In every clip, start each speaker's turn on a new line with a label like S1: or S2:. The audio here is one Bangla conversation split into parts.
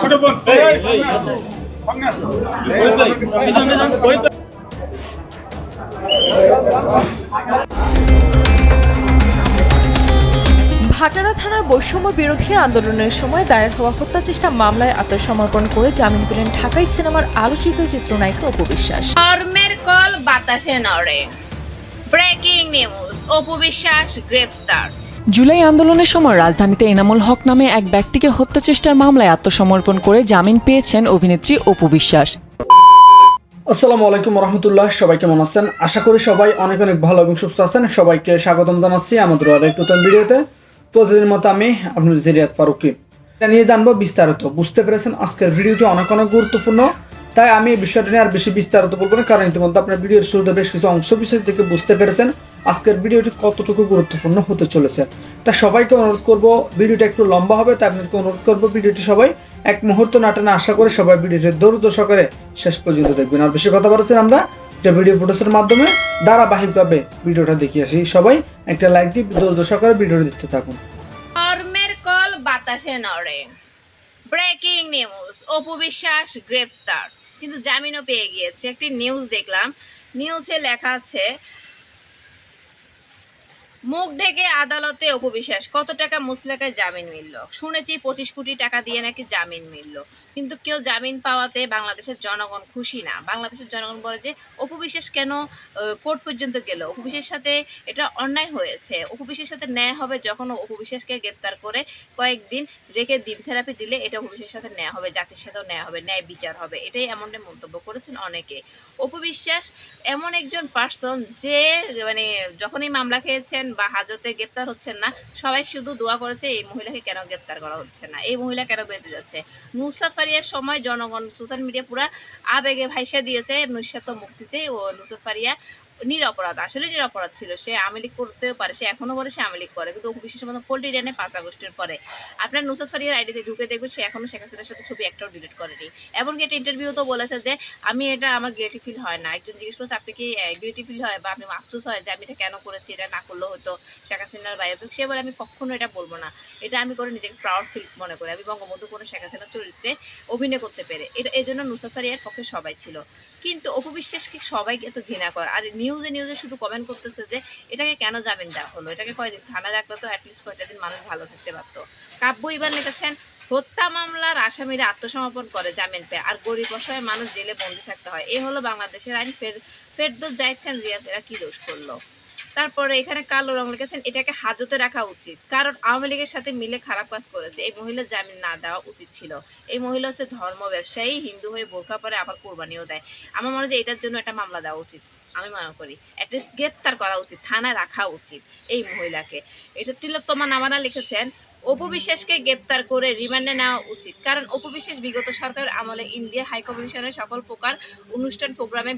S1: ছোট বোন।
S2: ভাটারা থানার বৈষম্য বিরোধী আন্দোলনের সময় দায়ের হওয়া হত্যা চেষ্টা মামলায় আত্মসমর্পণ করে জামিন পেলেন ঢাকাই সিনেমার আলোচিত চিত্রনায়িকা অপু বিশ্বাস।
S3: ধর্মের কল বাতাসে নড়ে। ব্রেকিং নিউজ অপু বিশ্বাস গ্রেফতার
S2: জুলাই আন্দোলনের সময় রাজধানীতে এনামুল হক নামে এক ব্যক্তিকে হত্যা চেষ্টার মামলায় আত্মসমর্পণ করে জামিন পেয়েছেন অভিনেত্রী অপু বিশ্বাস।
S4: আসসালামু আলাইকুম রহমতুল্লাহ, সবাই কেমন আছেন? আশা করি সবাই অনেক অনেক ভালো এবং সুস্থ আছেন। সবাইকে স্বাগতম জানাচ্ছি আমাদের আরেক নতুন ভিডিওতে। প্রতিদিন মতো আমি আপনার জিরিয়াত ফারুকি। এটা নিয়ে জানব বিস্তারিত। বুঝতে পেরেছেন, আজকের ভিডিওটি অনেক অনেক গুরুত্বপূর্ণ। তাই আমি এই বিষয়টা নিয়ে আর বেশি বিস্তারিত বলব না, কারণ ইতিমধ্যে আপনার ভিডিওর শুরুতে বেশ কিছু অংশ বিশেষ থেকে বুঝতে পেরেছেন। আজকের ভিডিওটি কতটুকু গুরুত্বপূর্ণ হতে চলেছে? তা সবাইকে অনুরোধ করব, ভিডিওটা একটু লম্বা হবে, তাই আপনাদেরকে অনুরোধ করব ভিডিওটি সবাই এক মুহূর্ত নাটানা আশা করে সবাই ভিডিওটি ধৈর্য সহকারে শেষ পর্যন্ত দেখবেন। আর বেশি কথা বলেছেন আমরা, যে ভিডিও ফুটেজের মাধ্যমে ধারাবাহিকভাবে ভিডিওটা দেখিয়ে আসি। সবাই একটা লাইক দিয়ে ধৈর্য সহকারে ভিডিওটি দেখতে থাকুন।
S3: কিন্তু জামিনও পেয়ে গিয়েছে। একটি নিউজ দেখলাম। নিউজে লেখা আছে মুখ ঢেকে আদালতে অপু বিশ্বাস কত টাকা মুসলেকায় জামিন মিলল? শুনেছি পঁচিশ কোটি টাকা দিয়ে নাকি জামিন মিলল। কিন্তু কেউ জামিন পাওয়াতে বাংলাদেশের জনগণ খুশি না। বাংলাদেশের জনগণ বলে যে অপু বিশ্বাস কেন কোর্ট পর্যন্ত গেল? অপু সাথে এটা অন্যায় হয়েছে। অপু সাথে ন্যায় হবে যখন অপু বিশ্বাসকে গ্রেপ্তার করে কয়েকদিন রেখে ডিম থেরাপি দিলে এটা অপু সাথে ন্যায় হবে, জাতির সাথেও ন্যায় হবে, ন্যায় বিচার হবে। এটাই এমনটাই মন্তব্য করেছেন অনেকে। অপু বিশ্বাস এমন একজন পার্সন যে মানে যখনই মামলা খেয়েছেন বা হাজতে গ্রেপ্তার হচ্ছেন না, সবাই শুধু দোয়া করেছে এই মহিলাকে কেন গ্রেপ্তার করা হচ্ছে না? এই মহিলা কেন বেঁচে যাচ্ছে? নুসরাত ফারিয়ার সময় জনগণ, সোশ্যাল মিডিয়া পুরা আবেগে ভাইসা দিয়েছে, নুসরাত তো মুক্তি চেয়ে ও নুসরাত ফারিয়া নিরপরাধ, আসলে নিরপরাধ ছিল। সে আমেলিক করতেও পারে, সে এখনও বলে সে আমেলিক করে। কিন্তু বিশেষ মতো পোল্ট্রি ডেনে পাঁচ আগস্টের পরে। আপনার নুসরাত ফারিয়ার আইডিতে ঢুকে দেখবেন সে এখনও শেখ হাসিনার সাথে ছবি একটাও ডিলিট করেনি। এমনকি একটা ইন্টারভিউ তো বলেছে যে, আমি এটা আমার গ্রেটি ফিল হয় না। একজন জিজ্ঞেস করেছে, আপনি কি গ্রেটি ফিল হয় বা আপনি আফসোস হয় যে আমি এটা কেন করেছি? এটা না করলেও হয়তো শেখ হাসিনার বায়োপিক সে বলে, আমি কখনো এটা বলব না। এটা আমি করে নিজেকে প্রাউড ফিল মনে করি। আমি বঙ্গবন্ধু কোনো শেখ হাসিনার চরিত্রে অভিনয় করতে পেরে। এটা এই জন্য নুসরাত ফারিয়ার পক্ষে সবাই ছিল। কিন্তু অপবিশ্বাসকে সবাইকে এত ঘৃণা করে। আর নিউজে নিউজে শুধু কমেন্ট করতেছে যে, এটাকে কেন জামিন দেওয়া হলো? এটাকে কয়দিন থানা রাখলে তো অ্যাটলিস্ট কয়টা দিন মানুষ ভালো থাকতে পারতো। কাব্য ইবার লিখেছেন, হত্যা মামলার আসামিরা আত্মসমর্পণ করে জামিন পেয়ে, আর গরিব অসহায় মানুষ জেলে বন্দী থাকতে হয়। এ হলো বাংলাদেশের আইন। ফের, ফেরদোস জাহিদ খান রিয়াজ, এরা কি দোষ করল? তারপরে এখানে কালো রং লিখেছেন, এটাকে হাজতে রাখা উচিত। কারণ আওয়ামী লীগের সাথে মিলে খারাপ কাজ করেছে। এই মহিলা জামিন না দেওয়া উচিত ছিল। এই মহিলা হচ্ছে ধর্ম ব্যবসায়ী, হিন্দু হয়ে বোরখা পরে আবার কোরবানিও দেয়। আমার মনে হয় যে এটার জন্য একটা মামলা দেওয়া উচিত। আমি মনে করি অ্যাটলিস্ট গ্রেপ্তার করা উচিত, থানায় রাখা উচিত এই মহিলাকে। এটা তিলোত্তমা নামানা লিখেছেন অপু বিশ্বাসকে গ্রেপ্তার করে রিমান্ডে নেওয়া উচিত। কারণ অপু বিশ্বাস বিগত সরকার আমলে ইন্ডিয়া হাই কমিশনের সকল প্রকার অনুষ্ঠান প্রোগ্রামে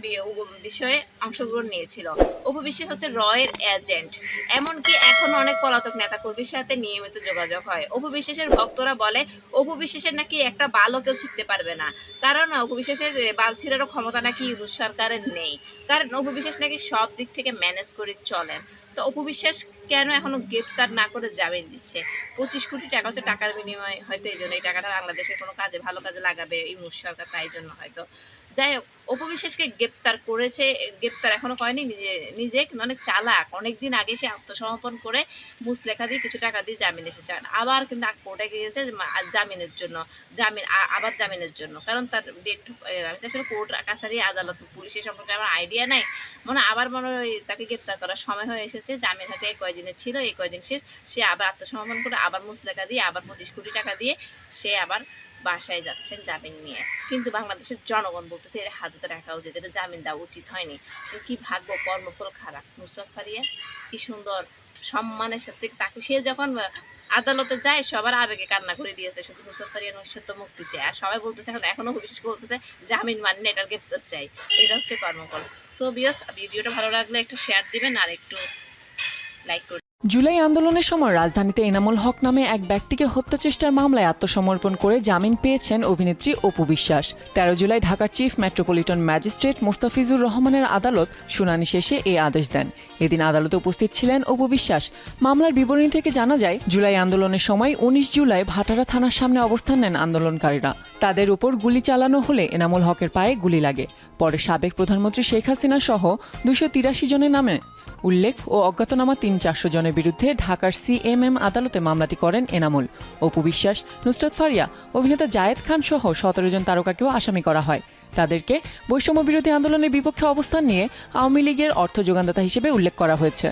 S3: বিষয়ে অংশগ্রহণ নিয়েছিল। অপু বিশ্বাস হচ্ছে রয়ের এজেন্ট। এমনকি এখন অনেক পলাতক নেতা কর্মীর সাথে নিয়মিত যোগাযোগ হয়। অপু বিশ্বাসের ভক্তরা বলে, অপু বিশ্বাসের নাকি একটা বালও কেউ ছিঁড়তে পারবে না। কারণ অপু বিশ্বাসের বাল ছিঁড়ারও ক্ষমতা নাকি ইউনুস সরকারের নেই। কারণ অপু বিশ্বাস নাকি সব দিক থেকে ম্যানেজ করে চলেন। তো অপু বিশ্বাস কেন এখনও গ্রেপ্তার না করে জামিন দিচ্ছে? পঁচিশ কোটি টাকা হচ্ছে টাকার বিনিময়ে হয়তো এই জন্য এই টাকাটা বাংলাদেশের কোনো কাজে, ভালো কাজে লাগাবে এই ইউনুস সরকার তাই জন্য হয়তো। যাই হোক, অপু বিশ্বাসকে গ্রেপ্তার করেছে, গ্রেপ্তার এখনও করেনি নিজে নিজে অনেক চালাক। অনেক দিন আগে সে আত্মসমর্পণ করে মুসলেখা দিয়ে কিছু টাকা দিয়ে জামিন এসেছে। আবার কিন্তু কোর্টে গিয়েছে জামিনের জন্য, জামিন আবার জামিনের জন্য। কারণ তার ডেট আমি তো আসলে কোর্ট কাছারি, আদালত, পুলিশের সম্পর্কে আমার আইডিয়া নাই। মনে আবার মনে হয় তাকে গ্রেপ্তার করার সময় হয়ে এসেছে। জামিন হয়তো এই কয়দিনের ছিল, এই কয়দিন শেষ। সে আবার আত্মসমর্পণ করে আবার মুসলেখা দিয়ে, আবার পঁচিশ কোটি টাকা দিয়ে সে আবার বাসায় যাচ্ছেন জামিন নিয়ে। কিন্তু বাংলাদেশের জনগণ বলতেছে এটা হাজতে রাখা উচিত, এটা জামিন দেওয়া উচিত হয়নি। কি ভাগ্য, কর্মফল খারাপ। নুসরাত ফারিয়া, কি সুন্দর সম্মানের সাথে তাকে, সে যখন আদালতে যায়, সবার আবেগে কান্না করে দিয়েছে। শুধু নুসরাত ফারিয়া নুসরাত তো মুক্তি চায়। আর সবাই বলতেছে এখন এখনও বিশেষ বলতেছে, জামিন মানে এটার গ্রেপ্তার চাই। এটা হচ্ছে কর্মফল। সো বিয়স ভিডিওটা ভালো লাগলে একটু শেয়ার দিবেন, আর একটু লাইক করে
S1: জুলাই আন্দোলনের সময় রাজধানীতে এনামুল হক নামে এক ব্যক্তিকে হত্যা চেষ্টার মামলায় আত্মসমর্পণ করে জামিন পেয়েছেন অভিনেত্রী অপু বিশ্বাস। তেরো জুলাই ঢাকার চিফ মেট্রোপলিটন ম্যাজিস্ট্রেট মোস্তাফিজুর রহমানের আদালত শুনানি শেষে এই আদেশ দেন। এদিন আদালতে উপস্থিত ছিলেন অপু বিশ্বাস। মামলার বিবরণী থেকে জানা যায়, জুলাই আন্দোলনের সময় উনিশ জুলাই ভাটারা থানার সামনে অবস্থান নেন আন্দোলনকারীরা। তাদের উপর গুলি চালানো হলে এনামুল হকের পায়ে গুলি লাগে। পরে সাবেক প্রধানমন্ত্রী শেখ হাসিনা সহ দুশো তিরাশি জনের নামে উল্লেখ ও অজ্ঞাতনামা তিন চারশো জনের বিরুদ্ধে ঢাকার সিএমএম আদালতে মামলাটি করেন এনামুল অপু বিশ্বাস নুসরত ফারিয়া অভিনেতা জায়েদ খান সহ সতেরো জন তারকাকেও আসামি করা হয় তাদেরকে বৈষম্য বিরোধী আন্দোলনের বিপক্ষে অবস্থান নিয়ে আওয়ামী লীগের অর্থ যোগানদাতা হিসেবে উল্লেখ করা হয়েছে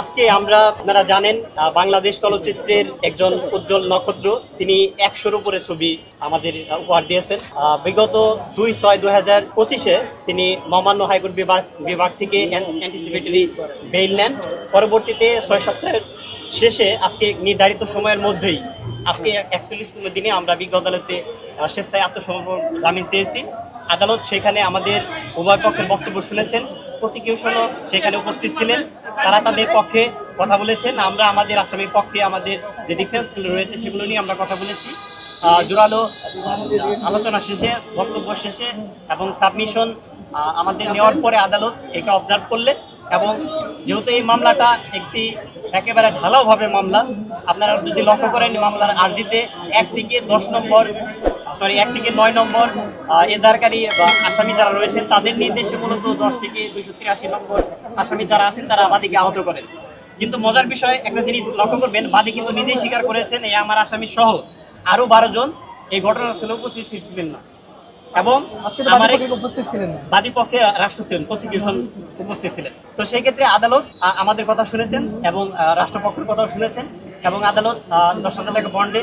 S5: আজকে আমরা, আপনারা জানেন বাংলাদেশ চলচ্চিত্রের একজন উজ্জ্বল নক্ষত্র। তিনি একশোর উপরে ছবি আমাদের উপহার দিয়েছেন। বিগত দুই ছয় দুই হাজার পঁচিশে তিনি মহামান্য হাইকোর্ট বিভাগ বিভাগ থেকে অ্যান্টিসিপেটরি বেইল নেন। পরবর্তীতে ছয় সপ্তাহের শেষে আজকে নির্ধারিত সময়ের মধ্যেই, আজকে একচল্লিশতম দিনে আমরা বিজ্ঞ আদালতে স্বেচ্ছায় আত্মসমর্পণ জামিন চেয়েছি। আদালত সেখানে আমাদের উভয় পক্ষের বক্তব্য শুনেছেন, প্রসিকিউশনও সেখানে উপস্থিত ছিলেন। তারা তাদের পক্ষে কথা বলেছেন। আমরা আমাদের আসামির পক্ষে আমাদের যে ডিফেন্সগুলো রয়েছে সেগুলো নিয়ে আমরা কথা বলেছি। জোরালো আলোচনা শেষে, বক্তব্য শেষে এবং সাবমিশন আমাদের নেওয়ার পরে আদালত এটা অবজার্ভ করলেন এবং যেহেতু এই মামলাটা একটি একেবারে ঢালাওভাবে মামলা, আপনারা যদি লক্ষ্য করেন মামলার আর্জিতে এক থেকে দশ নম্বর সরি এক থেকে নয় নম্বর এজাহারকারী আসামি যারা রয়েছেন তাদের নির্দেশে মূলত দশ থেকে দুইশো তিরাশি নম্বর আসামি যারা আছেন তারা বাদীকে আহত করেন। কিন্তু মজার বিষয় একটা জিনিস লক্ষ্য করবেন বাদী কিন্তু নিজেই স্বীকার করেছেন এই আমার আসামি সহ আরও বারো জন এই ঘটনার ছিল উপস্থিত ছিলেন না। এবং আমার
S6: উপস্থিত ছিলেন
S5: বাদী পক্ষে রাষ্ট্র ছিলেন প্রসিকিউশন উপস্থিত ছিলেন। তো সেই ক্ষেত্রে আদালত আমাদের কথা শুনেছেন এবং রাষ্ট্রপক্ষের কথাও শুনেছেন এবং আদালত দশ হাজার টাকা বন্ডে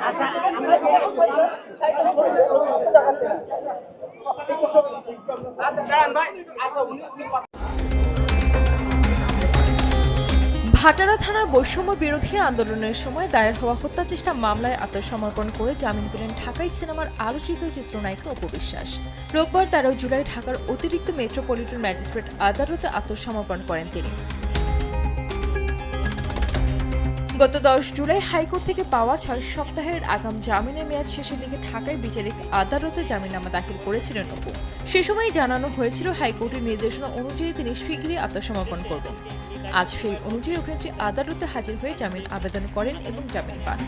S5: আচ্ছা আমরা সাইকেল ছবি ছবি দেখাচ্ছি আচ্ছা ভাই।
S2: আচ্ছা, ভাটারা থানার বৈষম্য বিরোধী আন্দোলনের সময় দায়ের হওয়া হত্যা চেষ্টা মামলায় আত্মসমর্পণ করে জামিন পেলেন ঢাকাই সিনেমার আলোচিত চিত্রনায়িকা উপবিশ্বাস রোববার তেরো জুলাই ঢাকার অতিরিক্ত মেট্রোপলিটন ম্যাজিস্ট্রেট আদালতে আত্মসমর্পণ করেন তিনি। গত দশ জুলাই হাইকোর্ট থেকে পাওয়া ছয় সপ্তাহের আগাম জামিনের মেয়াদ শেষের দিকে থাকায় বিচারিক আদালতে জামিননামা দাখিল করেছিলেন অপু। সে সময় জানানো হয়েছিল হাইকোর্টের নির্দেশনা অনুযায়ী তিনি শীঘ্রই আত্মসমর্পণ করবেন। আজ সেই অনুযায়ী অভিনেত্রী আদালতে হাজির হয়ে জামিন আবেদন করেন এবং জামিন পান।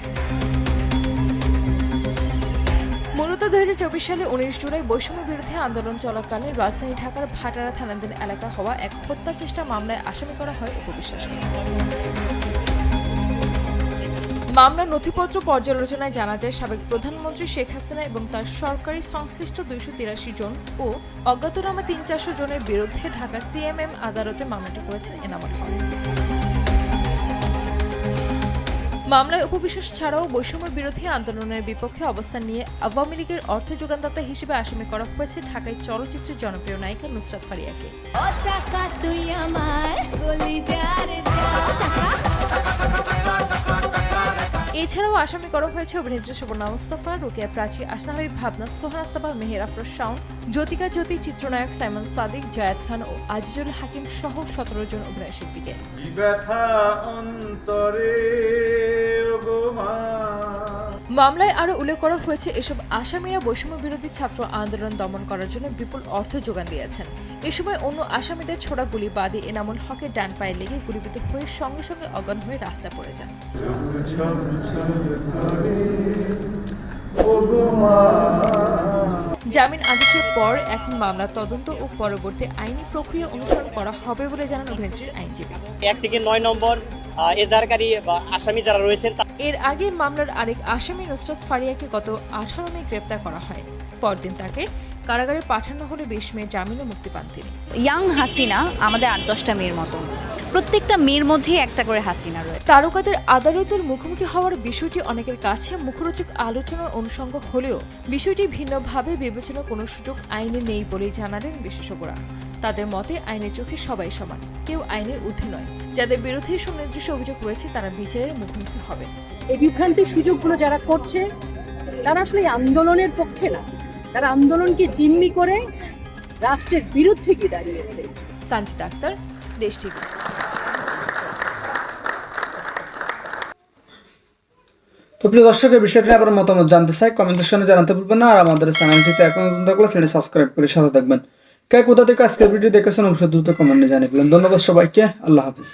S2: মূলত দুই হাজার চব্বিশ সালে উনিশ জুলাই বৈষম্য বিরুদ্ধে আন্দোলন চলাকালে রাজধানী ঢাকার ভাটারা থানাধীন এলাকা হওয়া এক হত্যা চেষ্টা মামলায় আসামি করা হয় উপবিশ্বাসকে মামলার নথিপত্র পর্যালোচনায় জানা যায়, সাবেক প্রধানমন্ত্রী শেখ হাসিনা এবং তার সরকারি সংশ্লিষ্ট দুইশো তিরাশি জন ও অজ্ঞাতনামা তিন চারশো জনের বিরুদ্ধে ঢাকার সিএমএম আদালতে মামলাটি করেছেন এনামুল হক। মামলায় উপবিশ্বাস ছাড়াও বৈষম্য বিরোধী আন্দোলনের বিপক্ষে অবস্থান নিয়ে আওয়ামী লীগের অর্থ যোগানদাতা হিসেবে আসামি করা হয়েছে ঢাকায় চলচ্চিত্রের জনপ্রিয় নায়িকা নুসরাত ফারিয়াকে।
S7: তুই আমার
S2: এছাড়াও আসামি করা হয়েছে অভিনেত্রী সুবর্ণা মুস্তাফা, রুকিয়া প্রাচী আশনাহাবি ভাবনা, সোহানা সাবা, মেহের আফরোজ শাওন জ্যোতিকা জ্যোতি, চিত্রনায়ক সাইমন সাদিক, জায়েদ খান ও আজিজুল হাকিম সহ সতেরো জন অভিনয় শিল্পীকে।
S8: অন্তরে
S2: মামলায় আরও উল্লেখ করা হয়েছে, এসব আসামিরা বৈষম্য বিরোধী ছাত্র আন্দোলন দমন করার জন্য বিপুল অর্থ যোগান দিয়েছেন। এ সময় অন্য আসামিদের ছোড়া গুলি বাদী এনামুল হকের ডান পায়ে লেগে গুলিবিদ্ধ হয়ে সঙ্গে সঙ্গে অজ্ঞান হয়ে রাস্তা পড়ে যান। জামিন আদেশের পর এখন মামলা তদন্ত ও পরবর্তী আইনি প্রক্রিয়া অনুসরণ করা হবে বলে জানান অভিনেত্রীর আইনজীবী।
S5: এক থেকে নয় নম্বর এজাহারকারী বা আসামি যারা রয়েছেন
S2: এর আগে মামলার আরেক আসামি নুসরাত ফারিয়াকে গত আঠারো মে গ্রেপ্তার করা হয়। পরদিন তাকে কারাগারে পাঠানো হলে বিশ মে জামিনে মুক্তি পান তিনি।
S6: ইয়াং হাসিনা আমাদের আট দশটা মেয়ের মতো। প্রত্যেকটা মেয়ের মধ্যেই একটা করে হাসিনা রয়েছে
S2: তারকাদের আদালতের মুখোমুখি হওয়ার বিষয়টি অনেকের কাছে মুখরোচক আলোচনা অনুষঙ্গ হলেও বিষয়টি ভিন্নভাবে বিবেচনা কোনো সুযোগ আইনে নেই বলেই জানালেন বিশেষজ্ঞরা। তাদের মতে আইনের চোখে সবাই সমান কেউ আইনের ঊর্ধ্বে নয়। যাদের বিরুদ্ধে সুনির্দিষ্ট অভিযোগ রয়েছে তারা বিচারের মুখোমুখি হবে।
S9: এই বিভ্রান্তির সুযোগগুলো যারা করছে তারা আসলে আন্দোলনের পক্ষে না। তারা আন্দোলনকে জিম্মি করে রাষ্ট্রের বিরুদ্ধে গিয়ে দাঁড়িয়েছে।
S2: সানজিদ আক্তার দেশ টিভি।
S4: তো প্রিয় দর্শক এই বিষয়টি আপনার মতামত জানতে চাই কমেন্ট সেকশনে জানাতে ভুলবেন না আর আমাদের চ্যানেলটিতে এখন সাবস্ক্রাইব করে সাথে থাকবেন। কে কোথা থেকে আজকের ভিডিও দেখেছেন অবশ্যই দ্রুত কমেন্টে জানিয়ে ফেলেন ধন্যবাদ সবাইকে। আল্লাহ হাফিজ।